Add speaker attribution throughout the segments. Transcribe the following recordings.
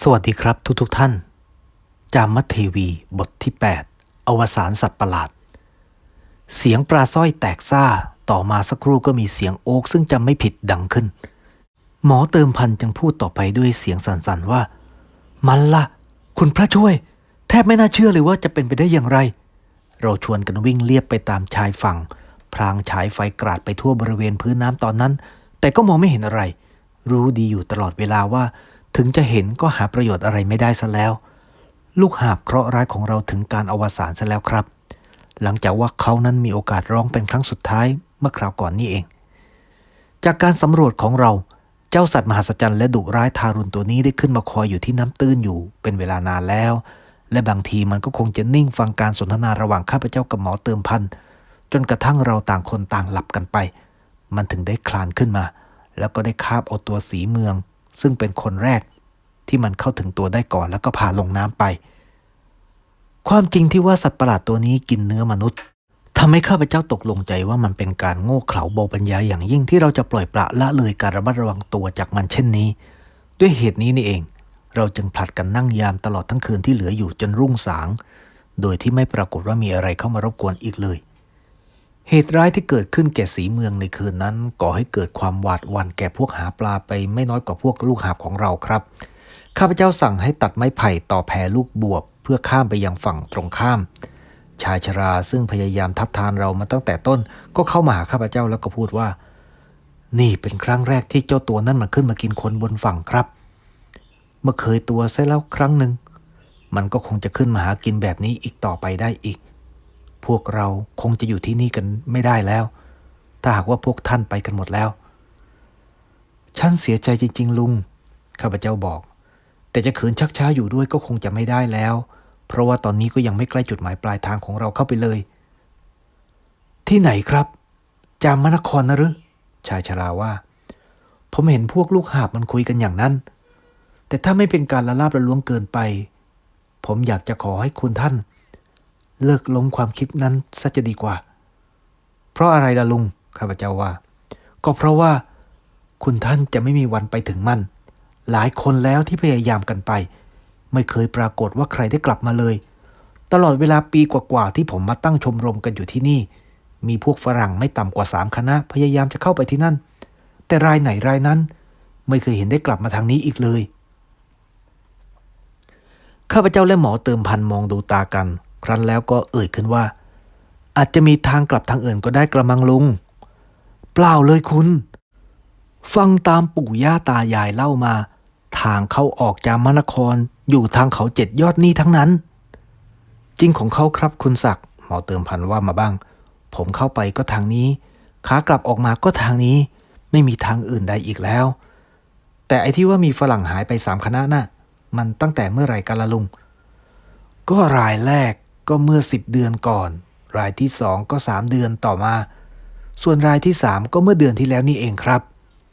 Speaker 1: สวัสดีครับทุกๆทท่าน จามเทวีบทที่ 8 อวสานสัตว์ประหลาด เสียงปลาสร้อยแตกซ่า ต่อมาสักครู่ก็มีเสียงโอ๊กซึ่งจำไม่ผิดดังขึ้น หมอเติมพันจึงพูดต่อไปด้วยเสียงสั่นๆว่า มันล่ะ คุณพระช่วย แทบไม่น่าเชื่อเลยว่าจะเป็นไปได้อย่างไร เราชวนกันวิ่งเลียบไปตามชายฝั่ง พรางฉายไฟกราดไปทั่วบริเวณพื้นน้ำตอนนั้น แต่ก็มองไม่เห็นอะไร รู้ดีอยู่ตลอดเวลาว่า ถึงจะเห็นก็หาประโยชน์อะไรไม่ได้ซะแล้ว ลูกหาบเคราะห์ร้ายของเราถึงการอวสานซะแล้วครับ หลังจากว่าเขานั้นมีโอกาสร้องเป็นครั้งสุดท้ายเมื่อคราวก่อนนี่เอง จากการสำรวจของเราเจ้าสัตว์มหัศจรรย์และดุร้ายทารุณตัวนี้ได้ขึ้นมาคอยอยู่ที่น้ำตื้นอยู่เป็นเวลานานแล้ว และบางทีมันก็คงจะนิ่งฟังการสนทนาระหว่างข้าพเจ้ากับหมอเติมพันจนกระทั่งเราต่างคนต่างหลับกันไป มันถึงได้คลานขึ้นมา แล้วก็ได้คาบเอาตัวสีเมือง ซึ่งเป็นคนแรก ที่มันเข้าถึงตัวได้ก่อน แล้วก็พาลงน้ำไป ความจริงที่ว่าสัตว์ประหลาดตัวนี้กินเนื้อมนุษย์ทำให้ข้าพเจ้าตกลงใจว่ามันเป็นการโง่เขลาเบาปัญญาอย่างยิ่งที่เราจะปล่อยปละละเลยการระมัดระวังตัวจากมันเช่นนี้ ด้วยเหตุนี้นี่เอง เราจึงผลัดกันนั่งยามตลอดทั้งคืนที่เหลืออยู่จนรุ่งสาง โดยที่ไม่ปรากฏว่ามีอะไรเข้ามารบกวนอีกเลย เหตุร้ายที่เกิดขึ้นแก่สีเมืองในคืนนั้นก่อให้เกิดความหวาดหวั่นแก่พวกหาปลาไปไม่น้อยกว่าพวกลูกหาบของเราครับ ข้าพเจ้าสั่งให้ตัดไม้ไผ่ต่อแพลูกบวบ เพื่อข้ามไปยังฝั่งตรงข้าม ชายชราซึ่งพยายามทัดทานเรามาตั้งแต่ต้น ก็เข้ามาหาข้าพเจ้าแล้วก็พูดว่า นี่เป็นครั้งแรกที่เจ้าตัวนั้นมันขึ้นมากินคนบนฝั่งครับ เมื่อเคยตัวซะแล้วครั้งหนึ่ง มันก็คงจะขึ้นมาหากินแบบนี้อีกต่อไปได้อีก พวกเราคงจะอยู่ที่นี่กันไม่ได้แล้ว ถ้าหากว่าพวกท่านไปกันหมดแล้ว ฉันเสียใจจริง ๆ ลุง ข้าพเจ้าบอก แต่จะขืนชักช้าอยู่ด้วยก็คงจะไม่ได้แล้ว เพราะว่าตอนนี้ก็ยังไม่ใกล้จุดหมายปลายทางของเราเข้าไปเลย ที่ไหนครับ จามนครนะหรือชายชราว่า ผมเห็นพวกลูกหาบมันคุยกันอย่างนั้น แต่ถ้าไม่เป็นการละลาบละล้วงเกินไป ผมอยากจะขอให้คุณท่าน เลิกล้มความคิดนั้นซะจะดีกว่า เพราะอะไรล่ะลุงข้าพเจ้าว่า ก็เพราะว่าคุณท่านจะไม่มีวันไปถึงมัน หลายคนแล้วที่พยายามกันไป ไม่เคยปรากฏว่าใครได้กลับมาเลย ตลอดเวลาปีกว่าๆที่ผมมาตั้งชมรมกันอยู่ที่นี่ มีพวกฝรั่งไม่ต่ำกว่าสามคณะพยายามจะเข้าไปที่นั่น แต่รายไหนรายนั้น ไม่เคยเห็นได้กลับมาทางนี้อีกเลยข้าพเจ้าและหมอเติมพันมองดูตากัน ครั้นแล้วก็เอ่ยขึ้นว่า อาจจะมีทางกลับทางอื่นก็ได้กระมังลุง เปล่าเลยคุณ ฟังตามปู่ย่าตายายเล่ามา ทางเข้าออกจากมนคร อยู่ทางเขาเจ็ดยอดนี้ทั้งนั้น จริงของเขาครับคุณศักดิ์หมอเติมพันว่ามาบ้าง ผมเข้าไปก็ทางนี้ ขากลับออกมาก็ทางนี้ ไม่มีทางอื่นใดอีกแล้ว แต่ไอ้ที่ว่ามีฝรั่งหายไปสามคณะน่ะ มันตั้งแต่เมื่อไหร่กันละลุง ก็รายแรกก็เมื่อสิบเดือนก่อน รายที่สองก็สามเดือนต่อมา ส่วนรายที่สามก็เมื่อเดือนที่แล้วนี่เองครับ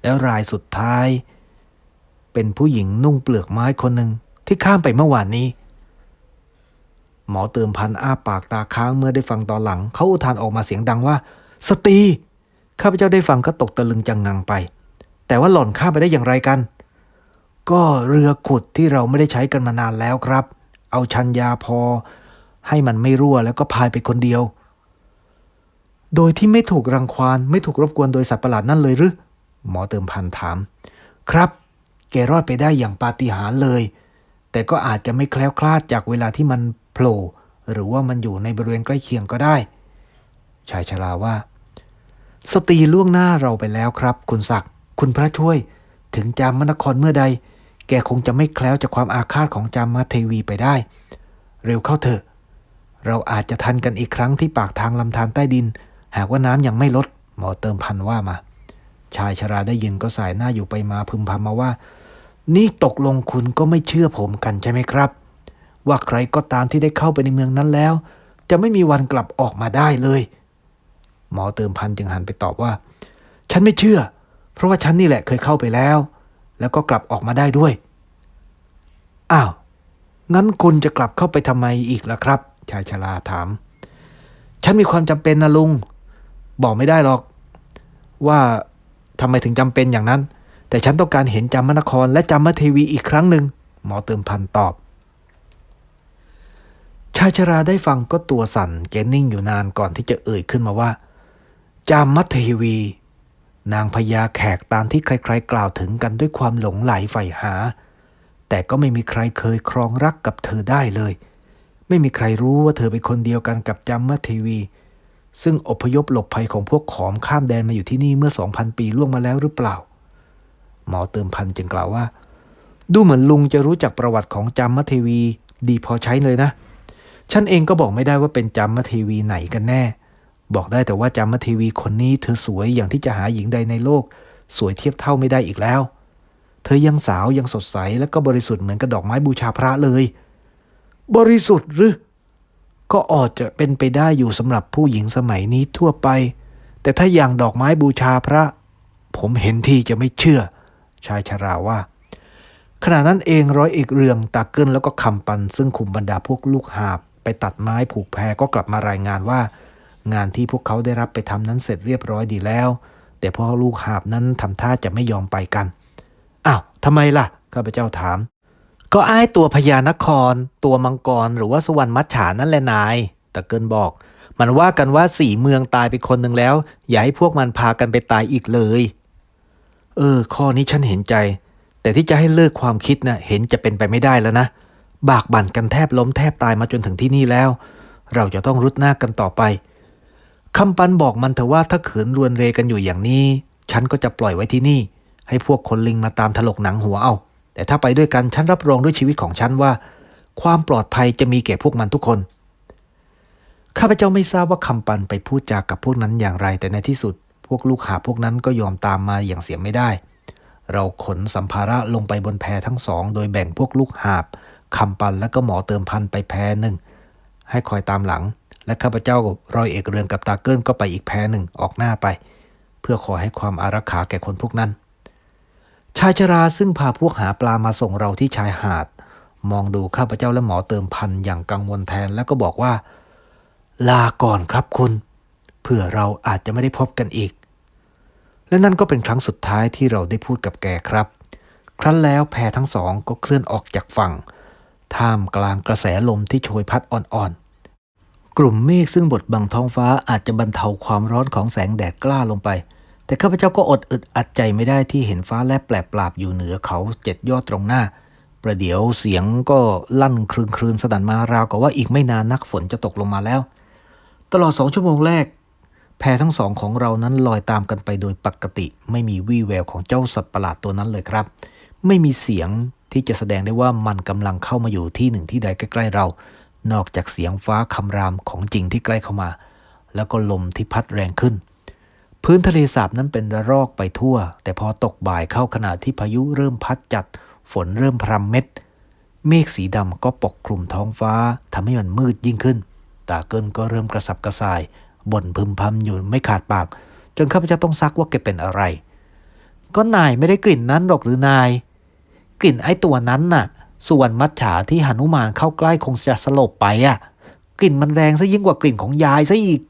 Speaker 1: แล้วรายสุดท้าย เป็นผู้หญิงนุ่งเปลือกไม้คนหนึ่งที่ข้ามไปเมื่อวานนี้ หมอเติมพันอ้าปากตาค้างเมื่อได้ฟังตอนหลัง เขาอุทานออกมาเสียงดังว่า สตรีข้าพเจ้าได้ฟังก็ตกตะลึงจังงังไป แต่ว่าหล่อนข้ามไปได้อย่างไรกัน ก็เรือขุดที่เราไม่ได้ใช้กันมานานแล้วครับ เอาชันยาพอ ให้มันไม่รั่วแล้วก็พายไปคนเดียว โดยที่ไม่ถูกรังควานไม่ถูกรบกวนโดยสัตว์ประหลาดนั่นเลยหรือหมอเติมพันถาม ครับ แกรอดไปได้อย่างปาฏิหาริย์เลย แต่ก็อาจจะไม่แคล้วคลาดจากเวลาที่มันโผล่หรือว่ามันอยู่ในบริเวณใกล้เคียงก็ได้ ชายชราว่า สตรีล่วงหน้าเราไปแล้วครับ คุณศักดิ์คุณพระช่วย ถึงจามนครเมื่อใด แกคงจะไม่แคล้วจากความอาฆาตของจามาเทวีไปได้ เร็วเข้าเถอะ เราอาจจะทันกันอีกครั้งที่ปากทางลำธารใต้ดิน หากว่าน้ำยังไม่ลด หมอเติมพันว่ามา ชายชราได้ยินก็สายหน้าอยู่ไปมาพึมพำมาว่า นี่ตกลงคุณก็ไม่เชื่อผมกันใช่ไหมครับ ว่าใครก็ตามที่ได้เข้าไปในเมืองนั้นแล้ว จะไม่มีวันกลับออกมาได้เลย หมอเติมพันจึงหันไปตอบว่า ฉันไม่เชื่อ เพราะว่าฉันนี่แหละเคยเข้าไปแล้ว แล้วก็กลับออกมาได้ด้วยอ้าวงั้นคุณจะกลับเข้าไปทำไมอีกล่ะครับ ชายชราถาม ฉันมีความจำเป็นนะลุง บอกไม่ได้หรอก ว่าทำไมถึงจำเป็นอย่างนั้น แต่ฉันต้องการเห็นจามนครและจามเทวีอีกครั้งหนึ่งหมอเติมพันตอบ ชายชราได้ฟังก็ตัวสั่นแกนิ่งอยู่นานก่อนที่จะเอ่ยขึ้นมาว่า จามมัทเทวี นางพญาแขกตามที่ใครๆ กล่าวถึงกันด้วยความหลงไหลใฝ่หา แต่ก็ไม่มีใครเคยครองรักกับเธอได้เลย ไม่มีใครรู้ว่าเธอเป็นคนเดียวกันกับจามมัทเทวีซึ่งอพยพหลบภัยของพวกขอมข้ามแดนมาอยู่ที่นี่เมื่อ 2,000 ปีล่วงมาแล้วหรือเปล่า หมอเติมพันจึงกล่าวว่า ดูเหมือนลุงจะรู้จักประวัติของจามเทวีดีพอใช้เลยนะ ฉันเองก็บอกไม่ได้ว่าเป็นจามเทวีไหนกันแน่ บอกได้แต่ว่าจามเทวีคนนี้เธอสวยอย่างที่จะหาหญิงใดในโลก สวยเทียบเท่าไม่ได้อีกแล้ว เธอยังสาวยังสดใสและก็บริสุทธิ์เหมือนกับดอกไม้บูชาพระเลย บริสุทธิ์หรือก็อาจจะเป็นไปได้อยู่สำหรับผู้หญิงสมัยนี้ทั่วไป แต่ถ้าอย่างดอกไม้บูชาพระ ผมเห็นที่จะไม่เชื่อ ชายชราว่า ขณะนั้นเองร้อยเอกเรืองตาเกินแล้วก็คำปัน ซึ่งคุมบรรดาพวกลูกหาบ ไปตัดไม้ผูกแพก็กลับมารายงานว่า งานที่พวกเขาได้รับไปทำนั้นเสร็จเรียบร้อยดีแล้ว แต่พวกลูกหาบนั้นทำท่าจะไม่ยอมไปกันอ้าวทำไมล่ะข้าพเจ้าถาม ก็อ้ายตัวพญานคร ตัวมังกรหรือว่าสวรรค์มัจฉานั่นแหละนายตะเกินบอก มันว่ากันว่าสี่เมืองตายไปคนหนึ่งแล้ว อย่าให้พวกมันพากันไปตายอีกเลย เออ ข้อนี้ฉันเห็นใจ แต่ที่จะให้เลิกความคิดนะ่ะเห็นจะเป็นไปไม่ได้แล้วนะ บากบั่นกันแทบล้มแทบตายมาจนถึงที่นี่แล้ว เราจะต้องรุดหน้ากันต่อไปคำปันบอกมันเถอะว่าถ้าขืนรวนเรกันอยู่อย่างนี้ ฉันก็จะปล่อยไว้ที่นี่ ให้พวกคนลิงมาตามถลกหนังหัวเอา แต่ถ้าไปด้วยกันฉันรับรองด้วยชีวิตของฉันว่า ความปลอดภัยจะมีแก่พวกมันทุกคนข้าพเจ้าไม่ทราบว่าคำปันไปพูดจากับพวกนั้นอย่างไรแต่ในที่สุด พวกลูกหาพวกนั้นก็ยอมตามมาอย่างเสียไม่ได้ เราขนสัมภาระลงไปบนแพทั้งสองโดยแบ่งพวกลูกหาบคำปันและก็หมอเติมพันไปแพหนึ่งให้คอยตามหลัง และข้าพเจ้ารอยเอกเรืองกับตาเกิลก็ไปอีกแพหนึ่งออกหน้าไป เพื่อขอให้ความอารักขาแก่คนพวกนั้น ชายชราซึ่งพาพวกหาปลามาส่งเราที่ชายหาด มองดูข้าพเจ้าและหมอเติมพันอย่างกังวลแทนแล้วก็บอกว่า ลาก่อนครับคุณเพื่อเราอาจจะไม่ได้พบกันอีก และนั่นก็เป็นครั้งสุดท้ายที่เราได้พูดกับแกครับ ครั้นแล้วแพทั้งสองก็เคลื่อนออกจากฝั่ง ท่ามกลางกระแสลมที่โชยพัดอ่อนๆ กลุ่มเมฆซึ่งบดบังท้องฟ้าอาจจะบรรเทาความร้อนของแสงแดดกล้าลงไป แต่ข้าพเจ้าก็อดอึดอัดใจไม่ได้ที่เห็นฟ้าแลบแปลปราบอยู่เหนือเขาเจ็ดยอดตรงหน้า ประเดี๋ยวเสียงก็ลั่นคลืนคลืนสนั่นมาราวกับว่าอีกไม่นานนักฝนจะตกลงมาแล้ว ตลอดสองชั่วโมงแรก แพทั้งสองของเรานั้นลอยตามกันไปโดยปกติ ไม่มีวี่แววของเจ้าสัตว์ประหลาดตัวนั้นเลยครับ ไม่มีเสียงที่จะแสดงได้ว่ามันกำลังเข้ามาอยู่ที่หนึ่งที่ใดใกล้ๆเรา นอกจากเสียงฟ้าคำรามของจริงที่ใกล้เข้ามา แล้วก็ลมที่พัดแรงขึ้น พื้นทะเลสาบนั้นเป็นระรอกไปทั่ว แต่พอตกบ่ายเข้าขณะที่พายุเริ่มพัดจัด ฝนเริ่มพรำเม็ด เมฆสีดำก็ปกคลุมท้องฟ้าทำให้มันมืดยิ่งขึ้น ตาเกิลก็เริ่มกระสับกระส่าย บ่นพึมพำอยู่ไม่ขาดปาก จนข้าพเจ้าต้องซักว่าแกเป็นอะไร ก็นายไม่ได้กลิ่นนั้นหรอกหรือนาย กลิ่นไอ้ตัวนั้นน่ะ ส่วนมัจฉาที่หนุมานเข้าใกล้คงจะสลบไปอะ กลิ่นมันแรงซะยิ่งกว่ากลิ่นของยายซะอีก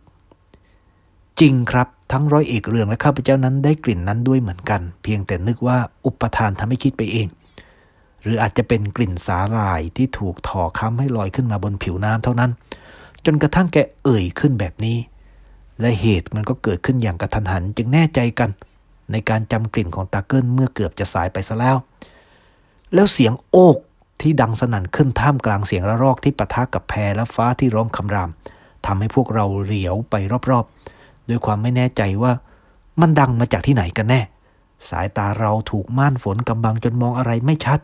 Speaker 1: จริงครับทั้งร้อยเอกเรืองและข้าพเจ้านั้นได้กลิ่นนั้นด้วยเหมือนกัน เพียงแต่นึกว่าอุปทานทำให้คิดไปเอง หรืออาจจะเป็นกลิ่นสาหร่ายที่ถูกถ่อค้ำให้ลอยขึ้นมาบนผิวน้ำเท่านั้น จนกระทั่งแกเอ่ยขึ้นแบบนี้ และเหตุมันก็เกิดขึ้นอย่างกระทันหันจึงแน่ใจกัน ในการจำกลิ่นของตาเกิลเมื่อเกือบจะสายไปซะแล้ว แล้วเสียงโอกที่ดังสนั่นขึ้นท่ามกลางเสียงระรอกที่ปะทะกับแพรและฟ้าที่ร้องคำรามทำให้พวกเราเหลียวไปรอบๆ ด้วยความไม่แน่ใจว่ามันดังมาจากที่ไหนกันแน่ สายตาเราถูกม่านฝนกำบังจนมองอะไรไม่ชัด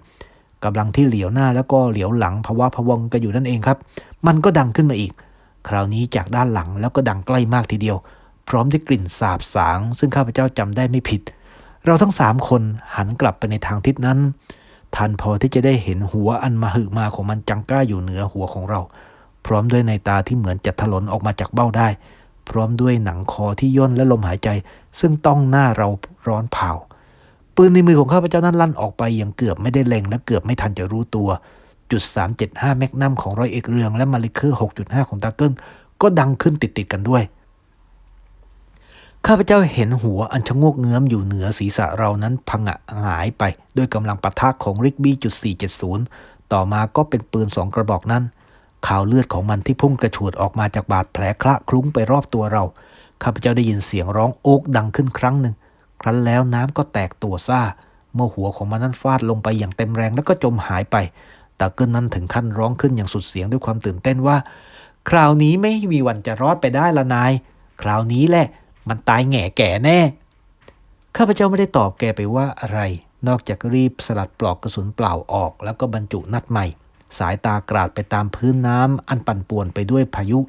Speaker 1: กำลังที่เหลียวหน้าแล้วก็เหลียวหลังภาวะพะวงกันอยู่นั่นเองครับ มันก็ดังขึ้นมาอีก คราวนี้จากด้านหลังแล้วก็ดังใกล้มากทีเดียว พร้อมด้วยกลิ่นสาบสาง ซึ่งข้าพเจ้าจำได้ไม่ผิด เราทั้งสามคนหันกลับไปในทางทิศนั้น ทันพอที่จะได้เห็นหัวอันมาหึมาของมันจังก้าอยู่เหนือหัวของเรา พร้อมด้วยในตาที่เหมือนจะถลนออกมาจากเบ้าได้ พร้อมด้วยหนังคอที่ย่นและลมหายใจ ซึ่งต้องหน้าเราร้อนเผาปืนในมือของข้าพเจ้านั้นลั่นออกไปอย่างเกือบไม่ได้เล็งและเกือบไม่ทันจะรู้ตัว จุด375 แมกนัมของร้อยเอกเรือง และมาริเคอร์ 6.5 ของตาเกิ้ง ก็ดังขึ้นติดๆกันด้วย ข้าพเจ้าเห็นหัวอันชะโงกเงื้อมอยู่เหนือศีรษะเรานั้นพังะหายไป ด้วยกำลังปะทะของริกบี้จุด470 ต่อมาก็เป็นปืนสองกระบอกนั้นข่าวเลือดของมันที่พุ่งกระฉูดออกมาจากบาดแผลคละคลุ้งไปรอบตัวเรา ข้าพเจ้าได้ยินเสียงร้องโอกดังขึ้นครั้งหนึ่ง ครั้นแล้วน้ำก็แตกตัวซ่า เมื่อหัวของมันนั้นฟาดลงไปอย่างเต็มแรงแล้วก็จมหายไป ตาเกิลนั้นถึงขั้นร้องขึ้นอย่างสุดเสียงด้วยความตื่นเต้นว่า คราวนี้ไม่มีวันจะรอดไปได้ละนาย คราวนี้แหละ มันตายแง่แก่แน่ ข้าพเจ้าไม่ได้ตอบแกไปว่าอะไร นอกจากรีบสลัดปลอกกระสุนเปล่าออก แล้วก็บรรจุนัดใหม่ สายตากราดไปตามพื้นน้ำอันปั่นป่วนไปด้วยพายุ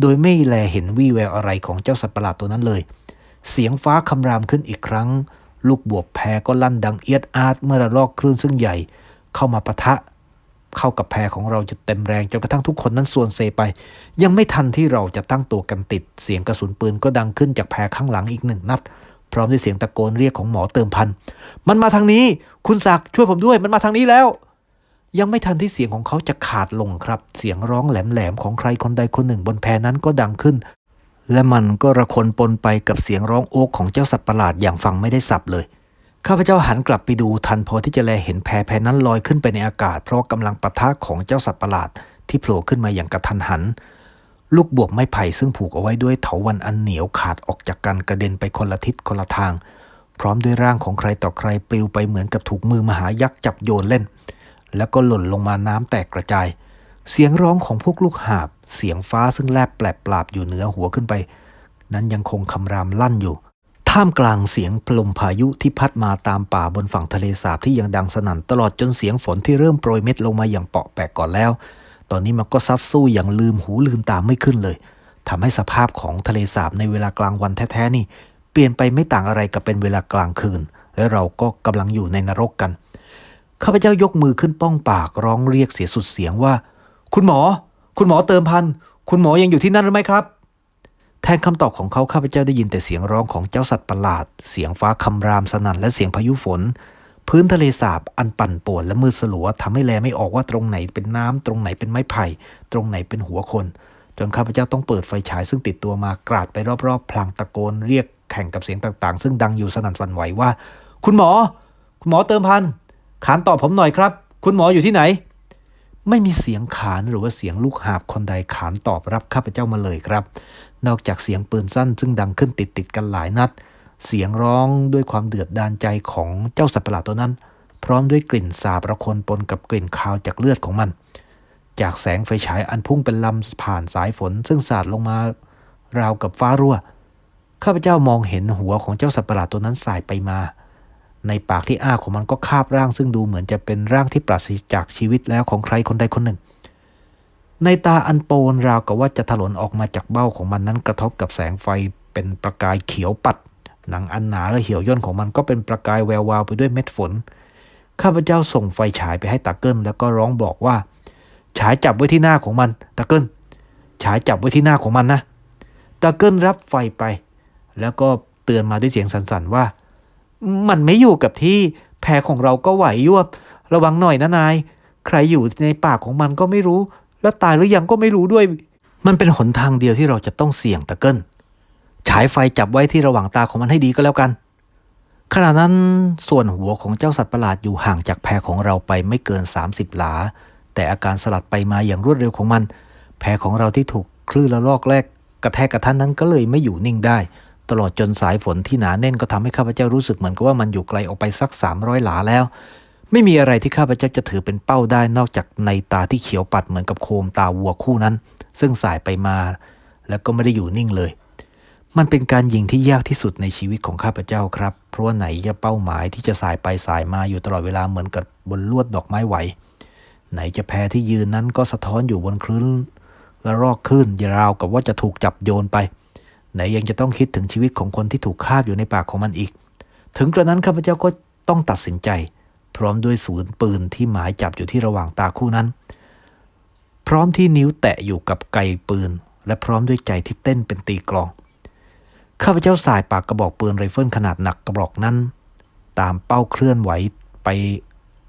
Speaker 1: โดยไม่แลเห็นวี่แววอะไรของเจ้าสัตว์ประหลาดตัวนั้นเลย เสียงฟ้าคำรามขึ้นอีกครั้ง ลูกบวบแพก็ลั่นดังเอียดอาร์ตเมื่อระลอกคลื่นซึ่งใหญ่ เข้ามาปะทะ เข้ากับแพรของเราจะเต็มแรงจนกระทั่งทุกคนนั้นส่วนเซไป ยังไม่ทันที่เราจะตั้งตัวกันติด เสียงกระสุนปืนก็ดังขึ้นจากแพรข้างหลังอีกหนึ่งนัด พร้อมด้วยเสียงตะโกนเรียกของหมอเติมพันมันมาทางนี้ คุณศักดิ์ช่วยผมด้วยมันมาทางนี้แล้ว ยังไม่ทันที่เสียงของเขาจะขาดลงครับ เสียงร้องแหลมๆของใครคนใดคนหนึ่งบนแพนั้นก็ดังขึ้น และมันก็ระคนปนไปกับเสียงร้องโอ๊กของเจ้าสัตว์ประหลาดอย่างฟังไม่ได้สับเลย ข้าพเจ้าหันกลับไปดูทันพอที่จะแลเห็นแพแพนั้นลอยขึ้นไปในอากาศ เพราะว่ากำลังปะทะของเจ้าสัตว์ประหลาดที่โผล่ขึ้นมาอย่างกระทันหัน ลูกบวบไม้ไผ่ซึ่งผูกเอาไว้ด้วยเถาวันอันเหนียวขาดออกจากกันกระเด็นไปคนละทิศคนละทาง พร้อมด้วยร่างของใครต่อใครปลิวไปเหมือนกับถูกมือมหายักษ์จับโยนเล่น แล้วก็หล่นลงมาน้ำแตกกระจาย เสียงร้องของพวกลูกหาบ เสียงฟ้าซึ่งแลบแปลบปราบอยู่เหนือหัวขึ้นไป นั้นยังคงคำรามลั่นอยู่ ท่ามกลางเสียงลมพายุที่พัดมาตามป่าบนฝั่งทะเลสาบที่ยังดังสนั่นตลอดจนเสียงฝนที่เริ่มโปรยเม็ดลงมาอย่างเปาะแปะก่อนแล้ว ตอนนี้มันก็ซัดสู้อย่างลืมหูลืมตาไม่ขึ้นเลยทำให้สภาพของทะเลสาบในเวลากลางวันแท้ๆนี่ เปลี่ยนไปไม่ต่างอะไรกับเป็นเวลากลางคืน และเราก็กำลังอยู่ในนรกกันข้าพเจ้ายกมือขึ้นป้องปากร้องเรียกเสียสุดเสียงว่า คุณหมอ คุณหมอเติมพันคุณหมอยังอยู่ที่นั่นหรือไม่ครับ แทนคำตอบของเขาข้าพเจ้าได้ยินแต่เสียงร้องของเจ้าสัตว์ประหลาด เสียงฟ้าคำรามสนั่นและเสียงพายุฝน พื้นทะเลสาบอันปั่นป่วนและมืดสลัวทำให้แลไม่ออกว่าตรงไหนเป็นน้ำตรงไหนเป็นไม้ไผ่ ตรงไหนเป็นหัวคน จนข้าพเจ้าต้องเปิดไฟฉายซึ่งติดตัวมากราดไปรอบๆ พลางตะโกนเรียกแข่งกับเสียงต่างๆ ซึ่งดังอยู่สนั่นวันไหวว่า คุณหมอ คุณหมอเติมพันขานตอบผมหน่อยครับ คุณหมออยู่ที่ไหน ไม่มีเสียงขานหรือว่าเสียงลูกหาบคนใดขานตอบรับข้าพเจ้ามาเลยครับ นอกจากเสียงปืนสั้นซึ่งดังขึ้นติดติดกันหลายนัด เสียงร้องด้วยความเดือดดาลใจของเจ้าสัตว์ประหลาดตัวนั้น พร้อมด้วยกลิ่นสาบระคนปนกับกลิ่นคาวจากเลือดของมัน จากแสงไฟฉายอันพุ่งเป็นลำผ่านสายฝน ซึ่งสาดลงมาราวกับฟ้ารั่วข้าพเจ้ามองเห็นหัวของเจ้าสัตว์ประหลาดตัวนั้นสายไปมา ในปากที่อ้าของมันก็คาบร่าง ซึ่งดูเหมือนจะเป็นร่างที่ปราศจากชีวิตแล้วของใครคนใดคนหนึ่ง ในตาอันโปนราวกับว่าจะถลนออกมาจากเบ้าของมันนั้นกระทบกับแสงไฟเป็นประกายเขียวปัด หนังอันหนาและเหี่ยวย่นของมันก็เป็นประกายแวววาวไปด้วยเม็ดฝน ข้าพเจ้าส่งไฟฉายไปให้ตาเกิลแล้วก็ร้องบอกว่า ฉายจับไว้ที่หน้าของมันตาเกิลฉายจับไว้ที่หน้าของมันนะตาเกิลรับไฟไป แล้วก็เตือนมาด้วยเสียงสั่นๆว่า มันไม่อยู่กับที่แพรของเราก็ไหวยวบ ระวังหน่อยนะนาย ใครอยู่ในปากของมันก็ไม่รู้ แล้วตายหรือยังก็ไม่รู้ด้วย มันเป็นหนทางเดียวที่เราจะต้องเสี่ยงตะเกิลฉายไฟจับไว้ที่ระหว่างตาของมันให้ดีก็แล้วกันขณะนั้นส่วนหัวของเจ้าสัตว์ประหลาดอยู่ห่างจากแพของเราไปไม่เกิน 30 หลา แต่อาการสลัดไปมาอย่างรวดเร็วของมัน แพของเราที่ถูกคลื่นละลอกแรก กระแทกกระทันนั้นก็เลยไม่อยู่นิ่งได้ ตลอดจนสายฝนที่หนาแน่นก็ทำให้ข้าพเจ้ารู้สึกเหมือนกับว่ามันอยู่ไกลออกไปสัก 300 หลาแล้ว ไม่มีอะไรที่ข้าพเจ้าจะถือเป็นเป้าได้นอกจากในตาที่เขียวปัดเหมือนกับโคมตาวัวคู่นั้น ซึ่งสายไปมา แล้วก็ไม่ได้อยู่นิ่งเลย มันเป็นการยิงที่ยากที่สุดในชีวิตของข้าพเจ้าครับ เพราะว่าไหนจะเป้าหมายที่จะสายไปสายมาอยู่ตลอดเวลาเหมือนกับบนลวดดอกไม้ไหว ไหนจะแพที่ยืนนั้นก็สะท้อนอยู่บนคลื่นและรอกขึ้นราวกับว่าจะถูกจับโยนไป ไหนยังจะต้องคิดถึงชีวิตของคนที่ถูกคาบอยู่ในปากของมันอีก ถึงกระนั้นข้าพเจ้าก็ต้องตัดสินใจ พร้อมด้วยศูนย์ปืนที่หมายจับอยู่ที่ระหว่างตาคู่นั้น พร้อมที่นิ้วแตะอยู่กับไกปืน และพร้อมด้วยใจที่เต้นเป็นตีกลอง ข้าพเจ้าสายปากกระบอกปืนไรเฟิลขนาดหนักกระบอกนั้น ตามเป้าเคลื่อนไหวไป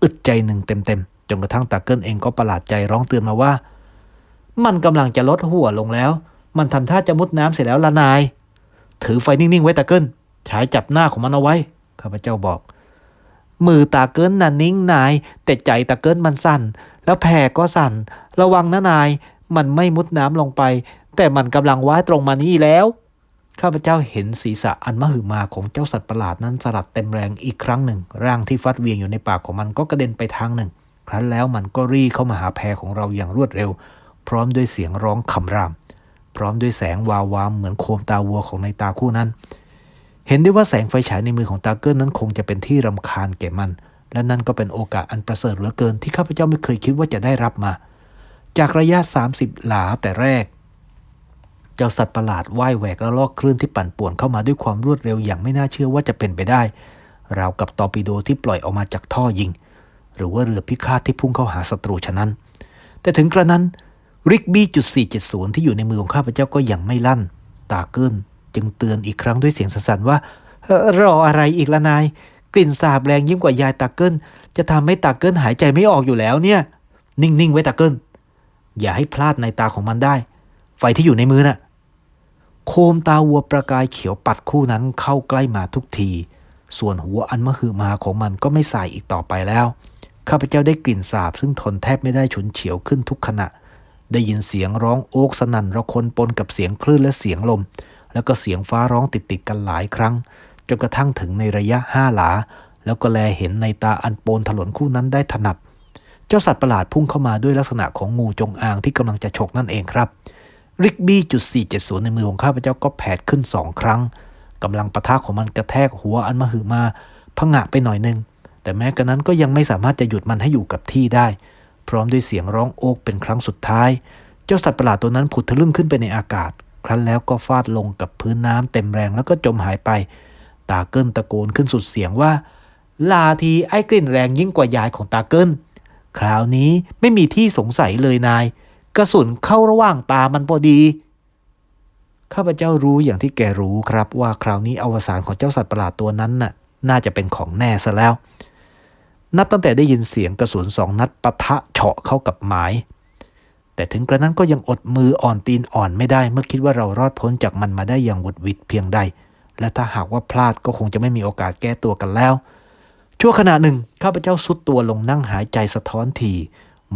Speaker 1: อึดใจหนึ่งเต็มๆจนกระทั่งตาเกิลเองก็ประหลาดใจร้องเตือนมาว่า มันกำลังจะลดหัวลงแล้ว มันทำท่าจะมุดน้ำเสร็จแล้วละนาย ถือไฟนิ่งๆไว้ตาเกิลฉายจับหน้าของมันเอาไว้ ข้าพเจ้าบอก มือตาเกิลน่ะนิ่งนาย แต่ใจตาเกิลมันสั่น แล้วแผลก็สั่น ระวังนะนาย มันไม่มุดน้ำลงไป แต่มันกำลังว่ายตรงมานี่แล้ว ข้าพเจ้าเห็นศีรษะอันมหึมาของเจ้าสัตว์ประหลาดนั้นสลัดเต็มแรงอีกครั้งหนึ่ง ร่างที่ฟัดเวียงอยู่ในปากของมันก็กระเด็นไปทางหนึ่ง ครั้นแล้วมันก็รีเข้ามาหาแพรของเราอย่างรวดเร็ว พร้อมด้วยเสียงร้องคำราม พร้อมด้วยแสงวาววามเหมือนโคมตาวัวของในตาคู่นั้น เห็นได้ว่าแสงไฟฉายในมือของตาเกิลนั้นคงจะเป็นที่รำคาญแก่มัน และนั่นก็เป็นโอกาสอันประเสริฐเหลือเกินที่ข้าพเจ้าไม่เคยคิดว่าจะได้รับมา จากระยะ 30 หลาแต่แรก เจ้าสัตว์ประหลาดว่ายแหวกและลอกคลื่นที่ปั่นป่วนเข้ามาด้วยความรวดเร็วอย่างไม่น่าเชื่อว่าจะเป็นไปได้ราวกับตอร์ปิโดที่ปล่อยออกมาจากท่อยิง หรือว่าเรือพิฆาตที่พุ่งเข้าหาศัตรูฉะนั้น แต่ถึงกระนั้น ริกบี้จุด470 ที่อยู่ในมือของข้าพเจ้าก็ยังไม่ลั่น ตาเกิลจึงเตือนอีกครั้งด้วยเสียงสั่นๆว่าเรออะไรอีกละนาย กลิ่นสาบแรงยิ่งกว่ายายตาเกิลจะทำให้ตาเกิลหายใจไม่ออกอยู่แล้วเนี่ย นิ่งๆไว้ตาเกิลอย่าให้พลาดในตาของมันได้ ไฟที่อยู่ในมือน่ะ โคมตาวัวประกายเขียวปัดคู่นั้นเข้าใกล้มาทุกที ส่วนหัวอันมหึมาของมันก็ไม่ใสายอีกต่อไปแล้ว ข้าพเจ้าได้กลิ่นสาบซึ่งทนแทบไม่ได้ฉุนเฉียวขึ้นทุกขณะ ได้ยินเสียงร้องโอกสนั่นระคนปนกับเสียงคลื่นและเสียงลม แล้วก็เสียงฟ้าร้องติดติดกันหลายครั้ง จนกระทั่งถึงในระยะห้าหลา แล้วก็แลเห็นในตาอันโปนถลนคู่นั้นได้ถนัด เจ้าสัตว์ประหลาดพุ่งเข้ามาด้วยลักษณะของงูจงอางที่กำลังจะฉกนั่นเองครับริกบี้จุด470ในมือของข้าพเจ้าก็แผดขึ้นสองครั้งกำลังปะทะของมันกระแทกหัวอันมหึมาพังะไปหน่อยหนึ่งแต่แม้กระนั้นก็ยังไม่สามารถจะหยุดมันให้อยู่กับที่ได้ พร้อมด้วยเสียงร้องโอกเป็นครั้งสุดท้าย เจ้าสัตว์ประหลาดตัวนั้นผุดทะลึ่งขึ้นไปในอากาศ ครั้นแล้วก็ฟาดลงกับพื้นน้ำเต็มแรงแล้วก็จมหายไป ตาเกิลตะโกนขึ้นสุดเสียงว่า ลาทีไอ้กลิ่นแรงยิ่งกว่ายายของตาเกิลคราวนี้ไม่มีที่สงสัยเลยนาย กระสุนเข้าระหว่างตามันพอดี ข้าพเจ้ารู้อย่างที่แกรู้ครับว่าคราวนี้อวสานของเจ้าสัตว์ประหลาดตัวนั้นน่ะ น่าจะเป็นของแน่ซะแล้ว นับตั้งแต่ได้ยินเสียงกระสุนสองนัดปะทะเฉาะเข้ากับไม้ แต่ถึงกระนั้นก็ยังอดมืออ่อนตีนอ่อนไม่ได้ เมื่อคิดว่าเรารอดพ้นจากมันมาได้อย่างหวุดหวิดเพียงใด และถ้าหากว่าพลาดก็คงจะไม่มีโอกาสแก้ตัวกันแล้ว ชั่วขณะหนึ่งข้าพเจ้าสุดตัวลงนั่งหายใจสะท้อนที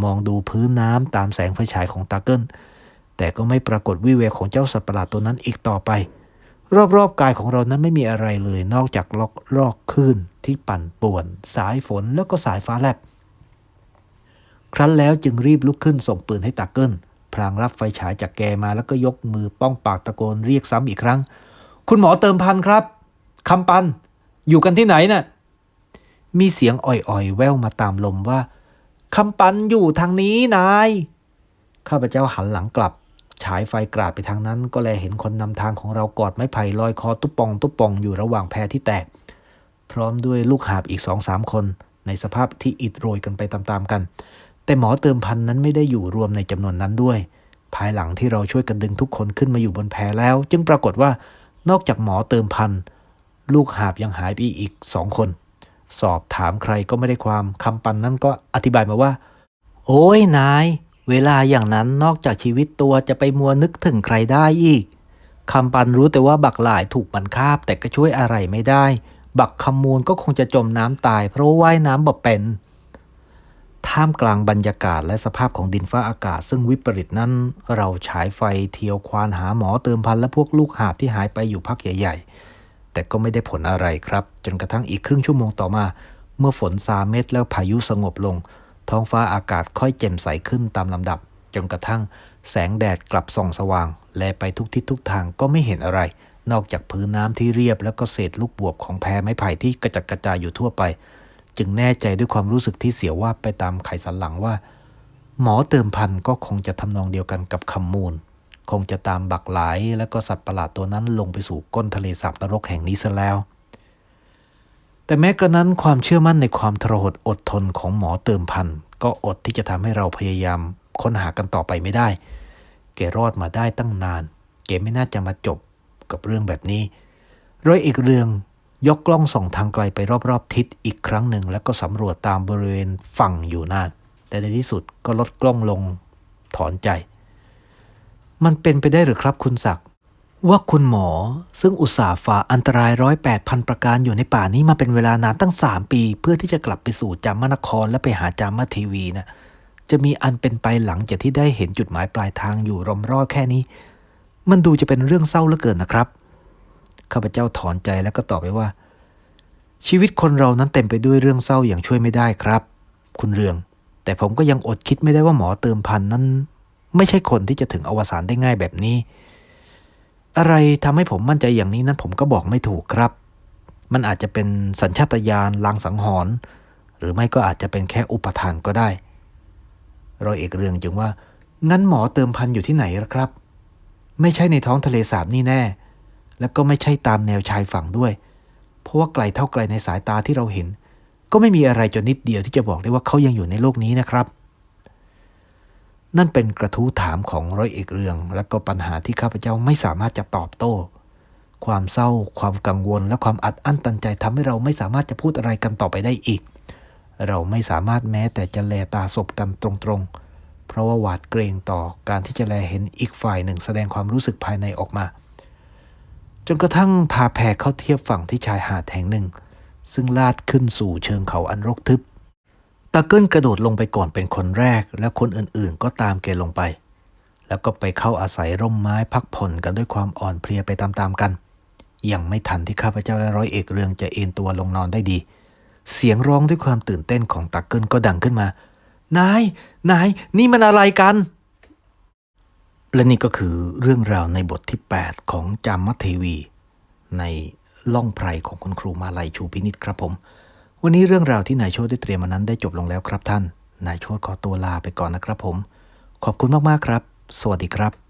Speaker 1: มองดูพื้นน้ำตามแสงไฟฉายของตาเกิลแต่ก็ไม่ปรากฏวิแววของเจ้าสัตว์ประหลาดตัวนั้นอีกต่อไป รอบๆกายของเรานั้นไม่มีอะไรเลยนอกจากลอกลอกคลื่นที่ปั่นป่วน สายฝนแล้วก็สายฟ้าแลบ ครั้นแล้วจึงรีบลุกขึ้นส่งปืนให้ตาเกิลพลางรับไฟฉายจากแกมาแล้วก็ยกมือป้องปากตะโกนเรียกซ้ำอีกครั้ง คุณหมอเติมพันครับคำปัน อยู่กันที่ไหนน่ะ มีเสียงอ่อยๆ แว่วมาตามลมว่าคำปันอยู่ทางนี้นาย ข้าพเจ้าหันหลังกลับ ฉายไฟกราดไปทางนั้น ก็แลเห็นคนนำทางของเรากอดไม้ไผ่ลอยคอตุ๊บปอง ตุ๊บปองอยู่ระหว่างแพที่แตก พร้อมด้วยลูกหาบอีกสองสามคน ในสภาพที่อิดโรยกันไปตามๆกัน แต่หมอเติมพันนั้นไม่ได้อยู่รวมในจำนวนนั้นด้วย ภายหลังที่เราช่วยกันดึงทุกคนขึ้นมาอยู่บนแพแล้ว จึงปรากฏว่านอกจากหมอเติมพันลูกหาบยังหายไปอีกสองคน สอบถามใครก็ไม่ได้ความคำปันนั้นก็อธิบายมาว่า โอ้ยนาย เวลาอย่างนั้นนอกจากชีวิตตัวจะไปมัวนึกถึงใครได้อีกคำปันรู้แต่ว่าบักหลายถูกมันคาบแต่ก็ช่วยอะไรไม่ได้ บักคำมูลก็คงจะจมน้ำตาย เพราะว่ายน้ำบ่เป็น ท่ามกลางบรรยากาศและสภาพของดินฟ้าอากาศ ซึ่งวิปริตนั้น เราฉายไฟเที่ยวควานหาหมอเติมพันและพวกลูกหาบที่หายไปอยู่พักใหญ่ ๆ แต่ก็ไม่ได้ผลอะไรครับ จนกระทั่งอีกครึ่งชั่วโมงต่อมา เมื่อฝนซาเม็ดแล้วพายุสงบลง ท้องฟ้าอากาศค่อยแจ่มใสขึ้นตามลำดับ จนกระทั่งแสงแดดกลับส่องสว่าง แลไปทุกทิศทุกทางก็ไม่เห็นอะไร นอกจากพื้นน้ำที่เรียบแล้วก็เศษลูกบวบของแพไม้ไผ่ที่กระจัดกระจายอยู่ทั่วไป จึงแน่ใจด้วยความรู้สึกที่เสียวว่าไปตามไขสันหลังว่า หมอเติมพันก็คงจะทำนองเดียวกันกับคำมูล คงจะตามบักหลาย และก็สัตว์ประหลาดตัวนั้นลงไปสู่ก้นทะเลสาบนรกแห่งนี้ซะแล้ว แต่แม้กระนั้นความเชื่อมั่นในความทรหดอดทนของหมอเติมพันก็อดที่จะทำให้เราพยายามค้นหากันต่อไปไม่ได้แกรอดมาได้ตั้งนานแกไม่น่าจะมาจบกับเรื่องแบบนี้ ร้อยอีกเรื่องยกกล้องส่องทางไกลไปรอบๆทิศอีกครั้งหนึ่ง แล้วก็สำรวจตามบริเวณฝั่งอยู่นาน แต่ในที่สุดก็ลดกล้องลงถอนใจ มันเป็นไปได้หรือครับคุณศักดิ์ ว่าคุณหมอซึ่งอุตส่าห์ฝ่าอันตรายร้อยแปดพันประการอยู่ในป่านี้มาเป็นเวลานานตั้งสามปี เพื่อที่จะกลับไปสู่จามนครและไปหาจามทีวีนะจะมีอันเป็นไปหลังจากที่ได้เห็นจุดหมายปลายทางอยู่รอมรอบแค่นี้ มันดูจะเป็นเรื่องเศร้าเหลือเกินนะครับข้าพเจ้าถอนใจแล้วก็ตอบไปว่า ชีวิตคนเรานั้นเต็มไปด้วยเรื่องเศร้าอย่างช่วยไม่ได้ครับ คุณเรือง แต่ผมก็ยังอดคิดไม่ได้ว่าหมอเติมพันนั้น ไม่ใช่คนที่จะถึงอวสานได้ง่ายแบบนี้ อะไรทำให้ผมมั่นใจอย่างนี้นั้นผมก็บอกไม่ถูกครับ มันอาจจะเป็นสัญชาตญาณลางสังหรณ์หรือไม่ก็อาจจะเป็นแค่อุปทานก็ได้รอยเอกเรืองจึงว่า งั้นหมอเติมพันอยู่ที่ไหนล่ะครับ ไม่ใช่ในท้องทะเลสาบนี่แน่ แล้วก็ไม่ใช่ตามแนวชายฝั่งด้วย เพราะว่าไกลเท่าไกลในสายตาที่เราเห็น ก็ไม่มีอะไรจนนิดเดียวที่จะบอกได้ว่าเขายังอยู่ในโลกนี้นะครับ นั่นเป็นกระทู้ถามของร้อยเอกเรือง และก็ปัญหาที่ข้าพเจ้าไม่สามารถจะตอบโต้ ความเศร้า ความกังวล และความอัดอั้นตันใจทำให้เราไม่สามารถจะพูดอะไรกันต่อไปได้อีก เราไม่สามารถแม้แต่จะแลตาศพกันตรงๆ เพราะว่าหวาดเกรงต่อการที่จะแลเห็นอีกฝ่ายหนึ่งแสดงความรู้สึกภายในออกมา จนกระทั่งพาแพเข้าเทียบฝั่งที่ชายหาดแห่งหนึ่ง ซึ่งลาดขึ้นสู่เชิงเขาอันรกทึบ ตาเกิลกระโดดลงไปก่อนเป็นคนแรก และคนอื่นๆ ก็ตามแกลงไป แล้วก็ไปเข้าอาศัยร่มไม้พักผ่อนกันด้วยความอ่อนเพลียไปตามๆกัน ยังไม่ทันที่ข้าพเจ้าและร้อยเอกเรืองจะเอนตัวลงนอนได้ดี เสียงร้องด้วยความตื่นเต้นของตาเกิลก็ดังขึ้นมา นาย นาย นี่มันอะไรกัน และนี่ก็คือเรื่องราวในบทที่ 8 ของจามเทวี ในล่องไพรของคุณครูมาลัยชูพินิษครับผม วันนี้เรื่องราวที่นายโชตได้เตรียมมานั้นได้จบลงแล้วครับท่าน นายโชตขอตัวลาไปก่อนนะครับผม ขอบคุณมากๆครับ สวัสดีครับ